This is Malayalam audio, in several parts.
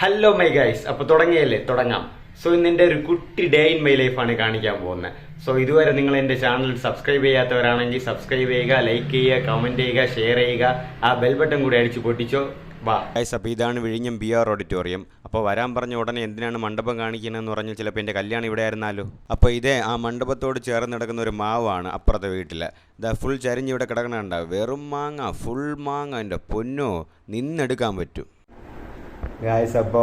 ഹലോ മൈ ഗൈസ് അപ്പൊ തുടങ്ങിയല്ലേ? തുടങ്ങാം. സോ ഇന്ന് എന്റെ ഒരു കുട്ടി ഡേ ഇൻ മൈ ലൈഫാണ് കാണിക്കാൻ പോകുന്നത്. സോ ഇതുവരെ നിങ്ങൾ എന്റെ ചാനൽ സബ്സ്ക്രൈബ് ചെയ്യാത്തവരാണെങ്കിൽ സബ്സ്ക്രൈബ് ചെയ്യുക ലൈക്ക് ചെയ്യുക കമന്റ് ചെയ്യുക ഷെയർ ചെയ്യുക. ആ ബെൽ ബട്ടൺ കൂടി അടിച്ചു പൊട്ടിച്ചോ. വാ. ഗൈസ് അപ്പോൾ ഇതാണ് വിഴിഞ്ഞം ബി ആർ ഓഡിറ്റോറിയം അപ്പോൾ വരാൻ പറഞ്ഞ ഉടനെ എന്തിനാണ് മണ്ഡപം കാണിക്കുന്നതെന്ന് പറഞ്ഞാൽ ചിലപ്പോൾ എന്റെ കല്യാണം ഇവിടെ ആയിരുന്നാലോ? അപ്പോൾ ഇതേ ആ മണ്ഡപത്തോട് ചേർന്ന് കിടക്കുന്ന ഒരു മാവാണ് അപ്പുറത്തെ വീട്ടിൽ ഇതാ ഫുൾ ചരിഞ്ഞ് ഇവിടെ കിടക്കണുണ്ടാവും വെറും മാങ്ങ ഫുൾ മാങ്ങ എന്റെ പൊന്നോ. നിന്നെടുക്കാൻ പറ്റും. ഗായ്സ് അപ്പോ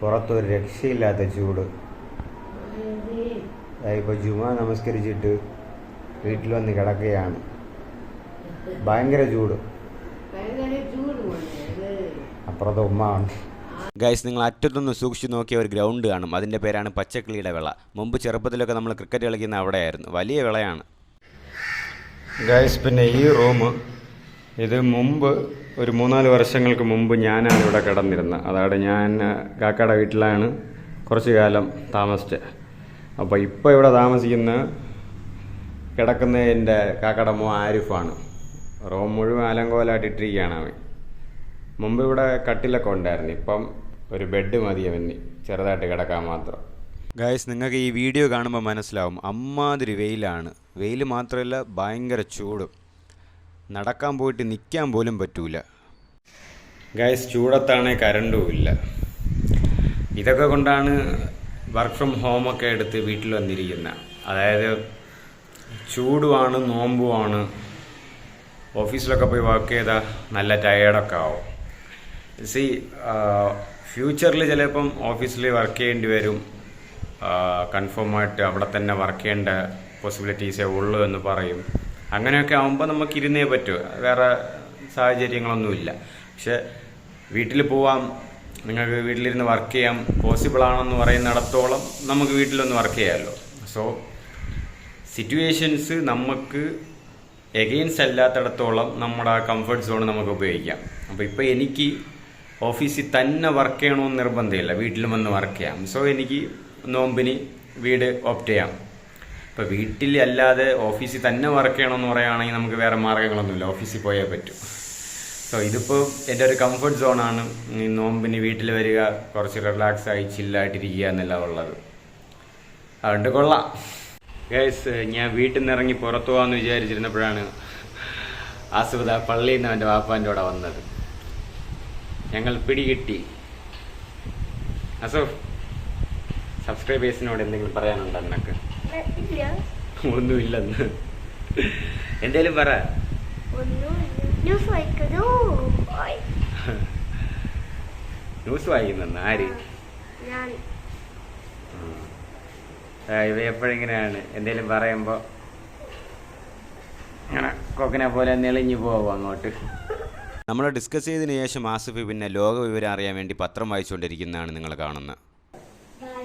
പുറത്തൊരു രക്ഷയില്ലാത്ത ചൂട്. ഇപ്പോൾ ജുമ നമസ്കരിച്ചിട്ട് വീട്ടിൽ വന്ന് കിടക്കുകയാണ്. ഭയങ്കര ചൂട്. അപ്പുറത്തെ ഉമ്മ ഉണ്ട്. ഗൈസ് നിങ്ങൾ അറ്റത്തൊന്ന് സൂക്ഷിച്ചു നോക്കിയ ഒരു ഗ്രൗണ്ട് കാണും. അതിന്റെ പേരാണ് പച്ചക്കിളിയുടെ വിള. മുമ്പ് ചെറുപ്പത്തിലൊക്കെ നമ്മൾ ക്രിക്കറ്റ് കളിക്കുന്ന അവിടെയായിരുന്നു. വലിയ വിളയാണ്. ഗൈസ് പിന്നെ ഈ റൂം ഇത് മുമ്പ് ഒരു മൂന്നാൽ വർഷങ്ങൾക്ക് മുമ്പ് ഞാനാണ് ഇവിടെ കിടന്നിരുന്നത്. അതായത് ഞാൻ കാക്കയുടെ വീട്ടിലാണ് കുറച്ച് കാലം താമസിച്ചത് അപ്പോൾ ഇപ്പോൾ ഇവിടെ താമസിക്കുന്ന കിടക്കുന്ന എന്റെ കാക്കയുടെ മോ ആരിഫാണ്. റോം മുഴുവൻ അലങ്കോലായിട്ട് ഇട്ടിരിക്കുകയാണ് അവൻ. മുമ്പ് ഇവിടെ കട്ടിലൊക്കെ ഉണ്ടായിരുന്നു. ഇപ്പം ഒരു ബെഡ് മതി അവന് ചെറുതായിട്ട് കിടക്കാൻ മാത്രം. ഗായസ് നിങ്ങൾക്ക് ഈ വീഡിയോ കാണുമ്പോൾ മനസ്സിലാവും. അമ്മാതിരി വെയിലാണ്. വെയിൽ മാത്രമല്ല ഭയങ്കര ചൂടും. നടക്കാൻ പോയിട്ട് നിൽക്കാൻ പോലും പറ്റൂല. ഗൈസ് ചൂടത്താണ് കരണ്ടും ഇല്ല. ഇതൊക്കെ കൊണ്ടാണ് വർക്ക് ഫ്രം ഹോമൊക്കെ എടുത്ത് വീട്ടിൽ വന്നിരിക്കുന്നത് അതായത് ചൂടുമാണ് നോമ്പുമാണ്. ഓഫീസിലൊക്കെ പോയി വർക്ക് ചെയ്താൽ നല്ല ടയേർഡൊക്കെ ആവും. സി ഫ്യൂച്ചറിൽ ചിലപ്പം ഓഫീസിൽ വർക്ക് ചെയ്യേണ്ടി വരും. കൺഫേമായിട്ട് അവിടെ തന്നെ വർക്ക് ചെയ്യേണ്ട പോസിബിലിറ്റീസേ ഉള്ളൂ എന്ന് പറയും. അങ്ങനെയൊക്കെ ആകുമ്പോൾ നമുക്ക് ഇരുന്നേ പറ്റൂ. വേറെ സാഹചര്യങ്ങളൊന്നുമില്ല. പക്ഷെ വീട്ടിൽ പോവാം നിങ്ങൾക്ക് വീട്ടിലിരുന്ന് വർക്ക് ചെയ്യാം പോസിബിൾ ആണെന്ന് പറയുന്നിടത്തോളം നമുക്ക് വീട്ടിലൊന്ന് വർക്ക് ചെയ്യാമല്ലോ സോ സിറ്റുവേഷൻസ് നമുക്ക് എഗെയിൻസ്റ്റ് അല്ലാത്തിടത്തോളം നമ്മുടെ ആ കംഫർട്ട് സോൺ നമുക്ക് ഉപയോഗിക്കാം. അപ്പോൾ ഇപ്പോൾ എനിക്ക് ഓഫീസിൽ തന്നെ വർക്ക് ചെയ്യണമെന്ന് നിർബന്ധമില്ല. വീട്ടിലും വന്ന് വർക്ക് ചെയ്യാം. സോ എനിക്ക് നോമ്പിന് വീട് ഓപ്റ്റ് ചെയ്യാം. ഇപ്പോൾ വീട്ടിൽ അല്ലാതെ ഓഫീസിൽ തന്നെ വർക്ക് ചെയ്യണമെന്ന് പറയുകയാണെങ്കിൽ നമുക്ക് വേറെ മാർഗങ്ങളൊന്നുമില്ല ഓഫീസിൽ പോയേ പറ്റൂ. സോ ഇതിപ്പോൾ എന്റെ ഒരു കംഫർട്ട് സോണാണ് നോമ്പിന് വീട്ടിൽ വരിക കുറച്ച് റിലാക്സ് ആയി ചില്ലായിട്ടിരിക്കുക എന്നല്ല ഉള്ളത്. അതുകൊണ്ട് കൊള്ളാം. ഗൈസ് ഞാൻ വീട്ടിൽ നിന്ന് ഇറങ്ങി പുറത്തു പോകാമെന്ന് വിചാരിച്ചിരുന്നപ്പോഴാണ് ആസുഖത പള്ളിയിൽ നിന്ന് എന്റെ വാപ്പാന്റെ കൂടെ വന്നത്. ഞങ്ങൾ പിടികിട്ടി. അസോ സബ്സ്ക്രൈബേഴ്സിനോട് എന്തെങ്കിലും പറയാനുണ്ടോ നിനക്ക്? ഇല്ല ഒന്നുമില്ലെന്ന് എന്തേലും പറ. ന്യൂസ് വായിക്കുന്നെന്ന്? ആര്? ഇവ എപ്പോഴിങ്ങനെയാണ്? എന്തേലും പറയുമ്പോൾ ഇങ്ങനെ കൊക്കിനെ പോലെ നെളിഞ്ഞു പോകും അങ്ങോട്ട്. നമ്മൾ ഡിസ്കസ് ചെയ്തതിന് ശേഷം ആസിഫ് പിന്നെ ലോക വിവരം അറിയാൻ വേണ്ടി പത്രം വായിച്ചുകൊണ്ടിരിക്കുന്നതാണ് നിങ്ങൾ കാണുന്നത് ഞാൻ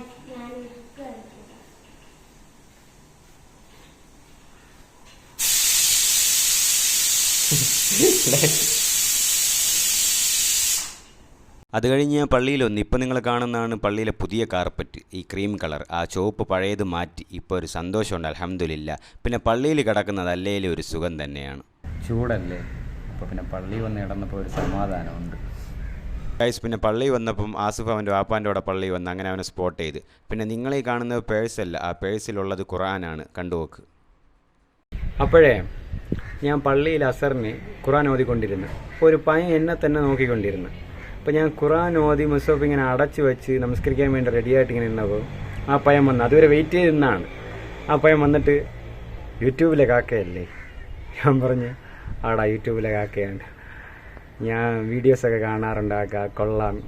അത് കഴിഞ്ഞ് പള്ളിയിലൊന്ന്. ഇപ്പം നിങ്ങൾ കാണുന്നതാണ് പള്ളിയിലെ പുതിയ കാർപ്പറ്റ്. ഈ ക്രീം കളർ. ആ ചുവപ്പ് പഴയത് മാറ്റി. ഇപ്പോൾ ഒരു സന്തോഷമുണ്ട്. അലഹമ്മദില്ല പിന്നെ പള്ളിയിൽ കിടക്കുന്നത് അല്ലേലും ഒരു സുഖം തന്നെയാണ്. ചൂടല്ലേ? അപ്പോൾ പിന്നെ പള്ളി വന്ന് കിടന്നപ്പോൾ ഒരു സമാധാനമുണ്ട്. ഗൈസ് പിന്നെ പള്ളി വന്നപ്പം ആസിഫ് അവന്റെ വാപ്പാന്റെ കൂടെ പള്ളി വന്ന് അങ്ങനെ അവനെ സ്പോട്ട് ചെയ്ത്. പിന്നെ നിങ്ങളീ കാണുന്നത് പേഴ്സല്ല. ആ പേഴ്സിലുള്ളത് ഖുറാനാണ് കണ്ടുപോക്ക് അപ്പോഴേ ഞാൻ പള്ളിയിൽ അസറിന് ഖുറാൻ ഓതിക്കൊണ്ടിരുന്നു. ഒരു പയ്യൻ എന്നെ തന്നെ നോക്കിക്കൊണ്ടിരുന്നു. അപ്പോൾ ഞാൻ ഖുറാൻ ഓതി മുസഫ് ഇങ്ങനെ അടച്ചു വെച്ച് നമസ്കരിക്കാൻ വേണ്ടി റെഡിയായിട്ട് ഇങ്ങനെ നിന്നപ്പോൾ ആ പയ്യൻ വന്നു അതുവരെ വെയിറ്റ് ചെയ്ത് നിന്നാണ്. ആ പയ്യൻ വന്നിട്ട് യൂട്യൂബിലെ കാക്കയല്ലേ? ഞാൻ പറഞ്ഞു ആടാ യൂട്യൂബിലെ കാക്കയാണ്. ഞാൻ വീഡിയോസൊക്കെ കാണാറുണ്ട് ആ കാ കൊള്ളാം.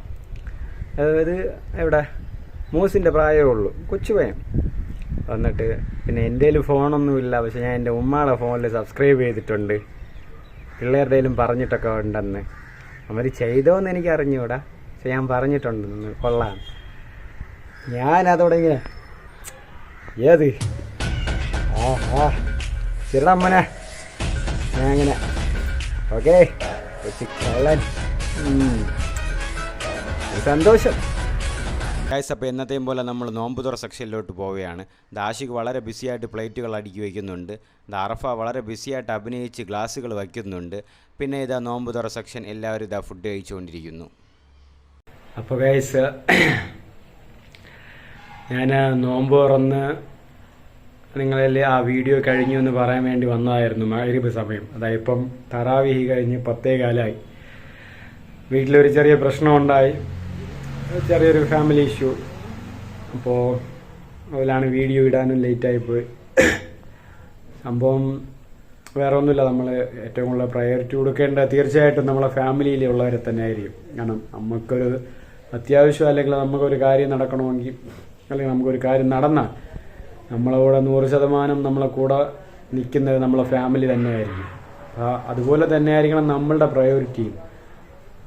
അതായത് എവിടെ? മൂസിന്റെ പ്രായമേ ഉള്ളൂ. കൊച്ചു പയ്യൻ. വന്നിട്ട് പിന്നെ എന്റെ കയ്യിൽ ഫോണൊന്നുമില്ല പക്ഷെ ഞാൻ എന്റെ ഉമ്മയുടെ ഫോണിൽ സബ്സ്ക്രൈബ് ചെയ്തിട്ടുണ്ട്. പിള്ളേരുടെയിലും പറഞ്ഞിട്ടൊക്കെ ഉണ്ടെന്ന്. അവർ ചെയ്തോന്ന് എനിക്ക് അറിഞ്ഞൂടാ പക്ഷെ ഞാൻ പറഞ്ഞിട്ടുണ്ടെന്ന് കൊള്ളാം. ഞാൻ അതോടെ ഇങ്ങനെ ഏത്? ആ ആ. ശരിടാ അമ്മനെ ഞാൻ അങ്ങനെ ഓക്കെ. കള്ളൻ. ഉം. സന്തോഷം. ഗൈസ് അപ്പോൾ എന്നത്തെയും പോലെ നമ്മൾ നോമ്പ് തുറ സെക്ഷനിലോട്ട് പോവുകയാണ്. ദാഷിക് വളരെ ബിസിയായിട്ട് പ്ലേറ്റുകൾ അടുക്കി വയ്ക്കുന്നുണ്ട് ദാറഫ വളരെ ബിസിയായിട്ട് അഭിനയിച്ച് ഗ്ലാസ്സുകൾ വയ്ക്കുന്നുണ്ട്. പിന്നെ ഇതാ നോമ്പ് തുറ സെക്ഷൻ എല്ലാവരും ഇതാ ഫുഡ് കഴിച്ചുകൊണ്ടിരിക്കുന്നു. അപ്പോൾ ഗൈസ് ഞാൻ നോമ്പ് തുറന്ന് നിങ്ങളിൽ ആ വീഡിയോ കഴിഞ്ഞു എന്ന് പറയാൻ വേണ്ടി വന്നതായിരുന്നു മഗ്രിബ് സമയം. അതായത് ഇപ്പം തറാവിഹി കഴിഞ്ഞ് പത്തേ കാലമായി വീട്ടിലൊരു ചെറിയ പ്രശ്നമുണ്ടായി ചെറിയൊരു ഫാമിലി ഇഷ്യൂ അപ്പോൾ അതിലാണ് വീഡിയോ ഇടാനും ലേറ്റായിപ്പോയി സംഭവം വേറെ ഒന്നുമില്ല നമ്മൾ ഏറ്റവും കൂടുതൽ പ്രയോറിറ്റി കൊടുക്കേണ്ട തീർച്ചയായിട്ടും നമ്മളെ ഫാമിലിയിലുള്ളവരെ തന്നെ ആയിരിക്കും കാരണം നമുക്കൊരു അത്യാവശ്യം അല്ലെങ്കിൽ നമുക്കൊരു കാര്യം നടക്കണമെങ്കിൽ അല്ലെങ്കിൽ നമുക്കൊരു കാര്യം നടന്നാൽ നമ്മളെ കൂടെ നൂറ് ശതമാനം നമ്മളെ കൂടെ നിൽക്കുന്നത് നമ്മളെ ഫാമിലി തന്നെയായിരിക്കും. അതുപോലെ തന്നെ ആയിരിക്കണം നമ്മളുടെ പ്രയോറിറ്റിയും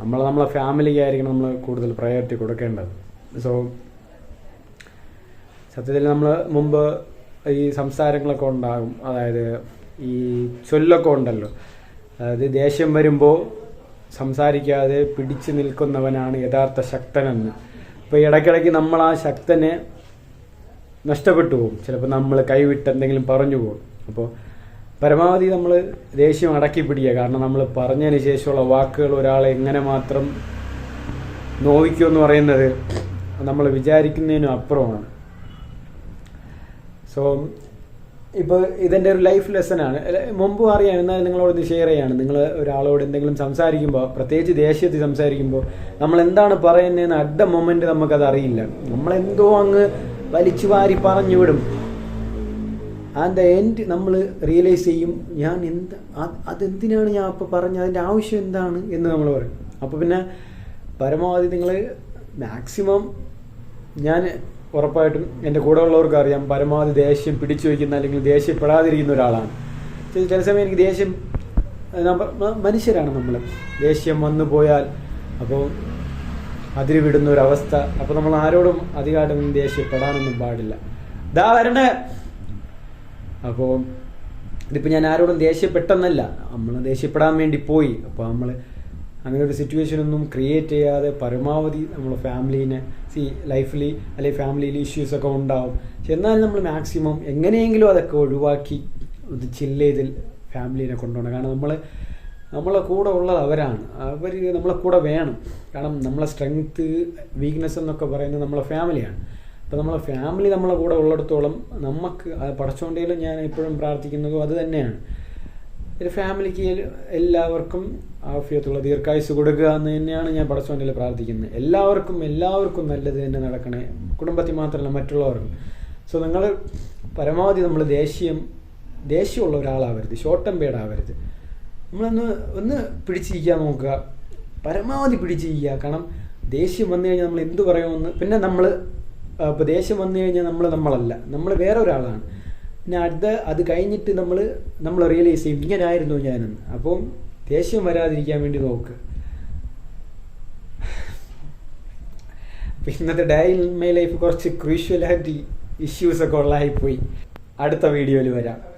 നമ്മൾ നമ്മളെ ഫാമിലിക്കായിരിക്കണം നമ്മൾ കൂടുതൽ പ്രയോറിറ്റി കൊടുക്കേണ്ടത്. സോ സത്യത്തിൽ നമ്മൾ മുമ്പ് ഈ സംസാരങ്ങളൊക്കെ ഉണ്ടാകും. അതായത് ഈ ചൊല്ലൊക്കെ ഉണ്ടല്ലോ. അതായത് ദേഷ്യം വരുമ്പോൾ സംസാരിക്കാതെ പിടിച്ചു നിൽക്കുന്നവനാണ് യഥാർത്ഥ ശക്തനെന്ന്. അപ്പോൾ ഇടയ്ക്കിടയ്ക്ക് നമ്മൾ ആ ശക്തനെ നഷ്ടപ്പെട്ടു പോകും. ചിലപ്പോൾ നമ്മൾ കൈവിട്ട് എന്തെങ്കിലും പറഞ്ഞു പോകും. അപ്പോൾ പരമാവധി നമ്മൾ ദേഷ്യം അടക്കി പിടിക്കുക. കാരണം നമ്മൾ പറഞ്ഞതിന് ശേഷമുള്ള വാക്കുകൾ ഒരാളെ എങ്ങനെ മാത്രം നോവിക്കുമെന്ന് പറയുന്നത് നമ്മൾ വിചാരിക്കുന്നതിനും അപ്പുറമാണ്. സോ ഇപ്പോൾ ഇതെന്റെ ഒരു ലൈഫ് ലെസനാണ് മുമ്പും അറിയാം എന്നാൽ നിങ്ങളോട് ഷെയർ ചെയ്യാണ്. നിങ്ങൾ ഒരാളോട് എന്തെങ്കിലും സംസാരിക്കുമ്പോൾ പ്രത്യേകിച്ച് ദേഷ്യത്തിൽ സംസാരിക്കുമ്പോൾ നമ്മൾ എന്താണ് പറയുന്നതെന്ന് ദ മൊമെന്റ് നമുക്കത് അറിയില്ല. നമ്മളെന്തോ അങ്ങ് വലിച്ചു വാരി പറഞ്ഞു വിടും ആൻഡ് ദ എൻഡ് നമ്മൾ റിയലൈസ് ചെയ്യും ഞാൻ എന്ത് അതെന്തിനാണ് ഞാൻ അപ്പോൾ പറഞ്ഞത്? അതിന്റെ ആവശ്യം എന്താണ്? എന്ന് നമ്മൾ പറയും. അപ്പോൾ പിന്നെ പരമാവധി നിങ്ങൾ മാക്സിമം ഞാൻ ഉറപ്പായിട്ടും എന്റെ കൂടെ ഉള്ളവർക്ക് അറിയാം പരമാവധി ദേഷ്യം പിടിച്ചു വയ്ക്കുന്ന അല്ലെങ്കിൽ ദേഷ്യപ്പെടാതിരിക്കുന്ന ഒരാളാണ്. ചില- സമയം എനിക്ക് ദേഷ്യം മനുഷ്യരാണ് നമ്മൾ ദേഷ്യം വന്നു പോയാൽ അപ്പോൾ അതിരി വിടുന്ന ഒരവസ്ഥ. അപ്പോൾ നമ്മൾ ആരോടും അധികമായിട്ടൊന്നും ദേഷ്യപ്പെടാനൊന്നും പാടില്ല. ദാ വരണേ അപ്പോൾ ഇതിപ്പോൾ ഞാൻ ആരോടും ദേഷ്യപ്പെട്ടെന്നല്ല. നമ്മൾ ദേഷ്യപ്പെടാൻ വേണ്ടി പോയി. അപ്പോൾ നമ്മൾ അങ്ങനെ ഒരു സിറ്റുവേഷൻ ഒന്നും ക്രിയേറ്റ് ചെയ്യാതെ പരമാവധി നമ്മൾ ഫാമിലീനെ സി ലൈഫിൽ അല്ലെങ്കിൽ ഫാമിലിയിൽ ഇഷ്യൂസൊക്കെ ഉണ്ടാവും. പക്ഷെ എന്നാലും നമ്മൾ മാക്സിമം എങ്ങനെയെങ്കിലും അതൊക്കെ ഒഴിവാക്കി ഒന്ന് ചില്ല് ചെയ്തിൽ ഫാമിലീനെ കൊണ്ടുപോകണം. കാരണം നമ്മൾ നമ്മളെ കൂടെ ഉള്ളത് അവരാണ്. അവർ നമ്മളെ കൂടെ വേണം. കാരണം നമ്മളെ സ്ട്രെങ്ത്ത് വീക്ക്നെസ് എന്നൊക്കെ പറയുന്നത് നമ്മളെ ഫാമിലിയാണ് അപ്പോൾ നമ്മളെ ഫാമിലി നമ്മളെ കൂടെ ഉള്ളിടത്തോളം നമുക്ക് പടച്ചോണ്ടേലും ഞാൻ ഇപ്പോഴും പ്രാർത്ഥിക്കുന്നതും അത് തന്നെയാണ്. ഒരു ഫാമിലിക്ക് എല്ലാവർക്കും ആഫിയത്തുള്ള ദീർഘായുസ് കൊടുക്കുക എന്ന് തന്നെയാണ് ഞാൻ പടച്ചോണ്ടിൽ പ്രാർത്ഥിക്കുന്നത്. എല്ലാവർക്കും എല്ലാവർക്കും നല്ലത് തന്നെ നടക്കണേ. കുടുംബത്തിൽ മാത്രമല്ല മറ്റുള്ളവർക്കും. സോ നിങ്ങൾ പരമാവധി നമ്മൾ ദേഷ്യം ദേഷ്യമുള്ള ഒരാളാവരുത്. ഷോർട്ട് ടെമ്പേർഡ് ആവരുത് നമ്മളൊന്ന് ഒന്ന് പിടിച്ചിരിക്കാൻ നോക്കുക. പരമാവധി പിടിച്ചിരിക്കുക. കാരണം ദേഷ്യം വന്നു കഴിഞ്ഞാൽ നമ്മൾ എന്ത് പറയുമെന്ന് പിന്നെ നമ്മൾ ഇപ്പോൾ ദേഷ്യം വന്നു കഴിഞ്ഞാൽ നമ്മൾ നമ്മളല്ല. നമ്മൾ വേറെ ഒരാളാണ്. പിന്നെ അടുത്ത അത് കഴിഞ്ഞിട്ട് നമ്മൾ നമ്മൾ റിയലൈസ് ചെയ്യും ഇങ്ങനെ ആയിരുന്നു ഞാനെന്ന്. അപ്പം ദേഷ്യം വരാതിരിക്കാൻ വേണ്ടി അപ്പം ഇന്നത്തെ ഡയറി മൈ ലൈഫ് കുറച്ച് ക്രൂഷ്യലായിട്ട് ഇഷ്യൂസൊക്കെ ഉള്ളതായിപ്പോയി. അടുത്ത വീഡിയോയിൽ വരാം.